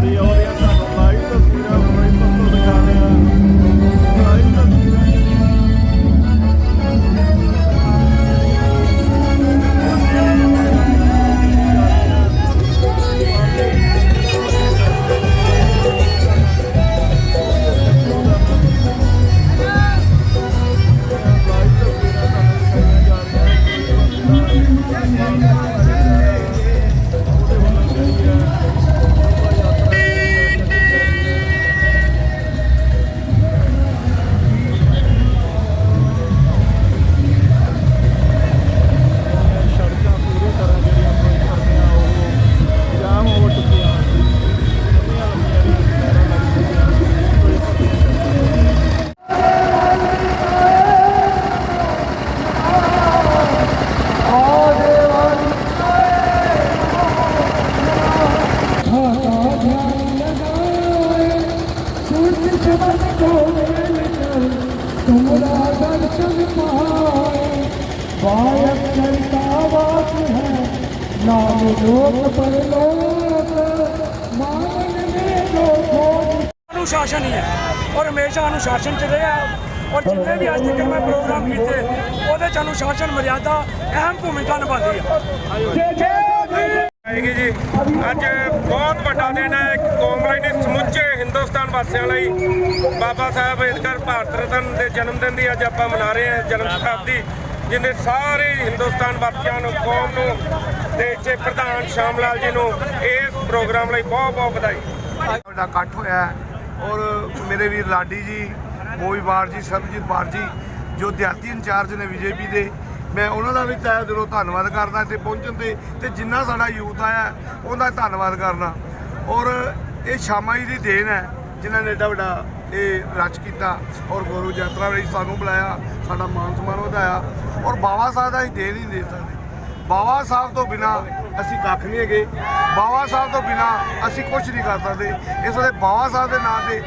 Mario. ਅਨੁਸ਼ਾਸਨ ਹੀ ਹੈ ਔਰ ਹਮੇਸ਼ਾ ਅਨੁਸ਼ਾਸਨ ਚ ਰਿਹਾ ਔਰ ਜਿੰਨੇ ਵੀ ਅੱਜ ਤੱਕ ਮੈਂ ਪ੍ਰੋਗਰਾਮ ਕੀਤੇ, ਉਹਦੇ ਚ ਅਨੁਸ਼ਾਸਨ, ਮਰਿਆਦਾ, ਅਹਿਮ ਭੂਮਿਕਾ ਨਿਭਾਉਂਦੀ ਹੈ ਆਏਗੀ ਜੀ। ਅੱਜ ਬਹੁਤ ਵੱਡਾ ਦਿਨ ਹੈ। ਕੌਮ ਲਈ ਨਹੀਂ ਸਮੁੱਚੇ ਹਿੰਦੁਸਤਾਨ ਵਾਸੀਆਂ ਲਈ ਬਾਬਾ ਸਾਹਿਬ ਅੰਬੇਦਕਰ ਭਾਰਤ ਰਤਨ ਦੇ ਜਨਮ ਦਿਨ ਦੀ ਅੱਜ ਆਪਾਂ ਮਨਾ ਰਹੇ ਹਾਂ, ਜਨਮ ਸ਼ਤਾਬਦੀ ਜਿਹਨੇ ਸਾਰੇ ਹਿੰਦੁਸਤਾਨ ਵਾਸੀਆਂ ਨੂੰ, ਕੌਮ ਨੂੰ ਦੇਸ਼ ਦੇ ਪ੍ਰਧਾਨ ਸ਼ਾਮ ਲਾਲ ਜੀ ਨੂੰ ਇਸ ਪ੍ਰੋਗਰਾਮ ਲਈ ਬਹੁਤ ਬਹੁਤ ਵਧਾਈ। ਵੱਡਾ ਇਕੱਠ ਹੋਇਆ ਔਰ ਮੇਰੇ ਵੀਰ ਲਾਡੀ ਜੀ, ਮੋਈ ਬਾਰ ਜੀ, ਸਰਬਜੀਤ ਬਾਰ ਜੀ, ਜੋ ਦਿਹਾਤੀ ਇੰਚਾਰਜ ਨੇ ਬੀਜੇਪੀ ਦੇ, ਮੈਂ ਉਹਨਾਂ ਦਾ ਵੀ ਤਹਿ ਦਿਲੋਂ ਧੰਨਵਾਦ ਕਰਦਾ ਇੱਥੇ ਪਹੁੰਚਣ ਤੇ ਤੇ ਜਿੰਨਾ ਸਾਡਾ ਯੂਥ ਆਇਆ, ਉਹਦਾ ਧੰਨਵਾਦ ਕਰਨਾ ਔਰ ਇਹ ਸ਼ਾਮਾ ਜੀ ਦੀ ਦੇਣ ਹੈ, ਜਿਨ੍ਹਾਂ ਨੇ ਏਡਾ ਵੱਡਾ ਇਹ ਰਚ ਕੀਤਾ ਔਰ ਗੁਰੂ ਯਾਤਰਾ ਲਈ ਸਾਨੂੰ ਬੁਲਾਇਆ, ਸਾਡਾ ਮਾਨ ਸਨਮਾਨ ਵਧਾਇਆ। ਔਰ ਬਾਬਾ ਸਾਹਿਬ ਦਾ ਹੀ ਦੇਣ ਹੀ ਨਹੀਂ ਦੇ ਸਕਦੇ। ਬਾਬਾ ਸਾਹਿਬ ਤੋਂ ਬਿਨਾ ਅਸੀਂ ਕੱਖ ਨਹੀਂ ਹੈਗੇ। ਬਾਬਾ ਸਾਹਿਬ ਤੋਂ ਬਿਨਾ ਅਸੀਂ ਕੁਝ ਨਹੀਂ ਕਰ ਸਕਦੇ। ਇਸ ਵੇਲੇ ਬਾਬਾ ਸਾਹਿਬ ਦੇ ਨਾਂ ਤੇ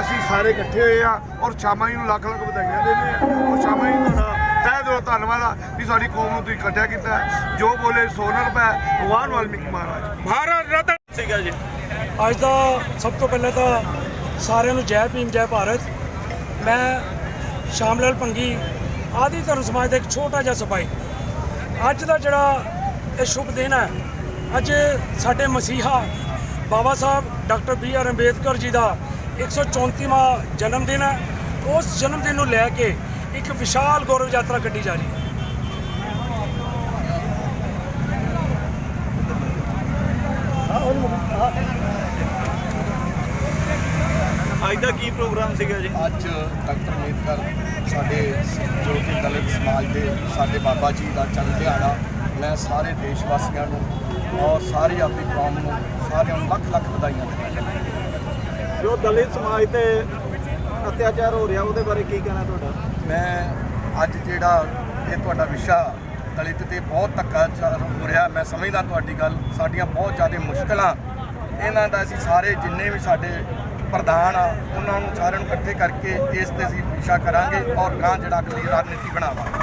ਅਸੀਂ ਸਾਰੇ ਇਕੱਠੇ ਹੋਏ ਆ ਔਰ ਸ਼ਾਮਾ ਜੀ ਨੂੰ ਲੱਖ ਲੱਖ ਵਧਾਈਆਂ ਦਿੰਦੇ ਆ ਔਰ ਸ਼ਾਮਾ ਜੀ ਤੁਹਾਡਾ ਤਹਿ ਦਿਲੋਂ ਧੰਨਵਾਦ ਆ ਵੀ ਸਾਡੀ ਕੌਮ ਨੂੰ ਤੁਸੀਂ ਇਕੱਠਿਆ ਕੀਤਾ ਜੋ ਬੋਲੇ ਸੋਨਰ ਪੈ ਭਗਵਾਨ ਵਾਲਮੀਕੀ ਮਹਾਰਾਜ। ਭਾਰਤ ਰਤਨ ਸੀਗਾ ਜੀ। ਅੱਜ ਦਾ ਸਭ ਤੋਂ ਪਹਿਲਾਂ ਤਾਂ ਸਾਰਿਆਂ ਨੂੰ ਜੈ ਭੀਮ ਜੈ ਭਾਰਤ। ਮੈਂ ਸ਼ਾਮ ਲਾਲ ਭੰਗੀ ਆਦਿ ਧਰਮ ਸਮਾਜ ਦਾ ਇੱਕ ਛੋਟਾ ਜਿਹਾ ਸਿਪਾਹੀ। ਅੱਜ ਦਾ ਜਿਹੜਾ ਇਹ ਸ਼ੁਭ ਦਿਨ ਹੈ, ਅੱਜ ਸਾਡੇ ਮਸੀਹਾ Baba Sahib doctor B R Ambedkar ji ਦਾ 134ਵਾਂ ਜਨਮ ਦਿਨ ਹੈ। ਉਸ ਜਨਮ ਦਿਨ ਨੂੰ ਲੈ ਕੇ ਇੱਕ ਵਿਸ਼ਾਲ ਗੌਰਵ ਯਾਤਰਾ ਕੱਢੀ ਜਾ ਰਹੀ ਹੈ। ਅੱਜ ਦਾ ਕੀ ਪ੍ਰੋਗਰਾਮ ਸੀਗਾ ਜੀ? ਅੱਜ ਡਾਕਟਰ ਅੰਬੇਦਕਰ ਸਾਡੇ ਜੋ ਕਿ ਦਲਿਤ ਸਮਾਜ ਦੇ ਸਾਡੇ ਬਾਬਾ ਜੀ ਦਾ ਜਨਮ ਦਿਹਾੜਾ ਮੈਂ ਸਾਰੇ ਦੇਸ਼ ਵਾਸੀਆਂ ਨੂੰ ਔਰ ਸਾਰੀ ਆਪਣੀ ਕੌਮ ਨੂੰ ਸਾਰਿਆਂ ਨੂੰ ਲੱਖ ਲੱਖ ਵਧਾਈਆਂ ਦਿੰਦਾ ਜੋ ਦਲਿਤ ਸਮਾਜ ਤੇ ਅਤਿਆਚਾਰ ਹੋ ਰਿਹਾ ਉਹਦੇ ਬਾਰੇ ਕੀ ਕਹਿਣਾ ਤੁਹਾਡਾ? ਮੈਂ ਅੱਜ ਜਿਹੜਾ ਇਹ ਤੁਹਾਡਾ ਵਿਸ਼ਾ ਦਲਿਤ ਤੇ ਬਹੁਤ ਧੱਕਾ ਚੱਲ ਹੋ ਰਿਹਾ ਮੈਂ ਸਮਝਦਾ ਤੁਹਾਡੀ ਗੱਲ ਸਾਡੀਆਂ ਬਹੁਤ ਜ਼ਿਆਦਾ ਮੁਸ਼ਕਲਾਂ ਇਹਨਾਂ ਦਾ ਅਸੀਂ ਸਾਰੇ ਜਿੰਨੇ ਵੀ ਸਾਡੇ ਪ੍ਰਧਾਨ ਆ, ਉਹਨਾਂ ਨੂੰ ਸਾਰਿਆਂ ਨੂੰ ਇਕੱਠੇ ਕਰਕੇ ਇਸ ਤੇ ਅਸੀਂ ਵਿਸ਼ਾ ਕਰਾਂਗੇ ਔਰ ਗਾਂ ਜਿਹੜਾ ਅਗਲੀ ਰਣਨੀਤੀ ਬਣਾਵਾਂਗੇ।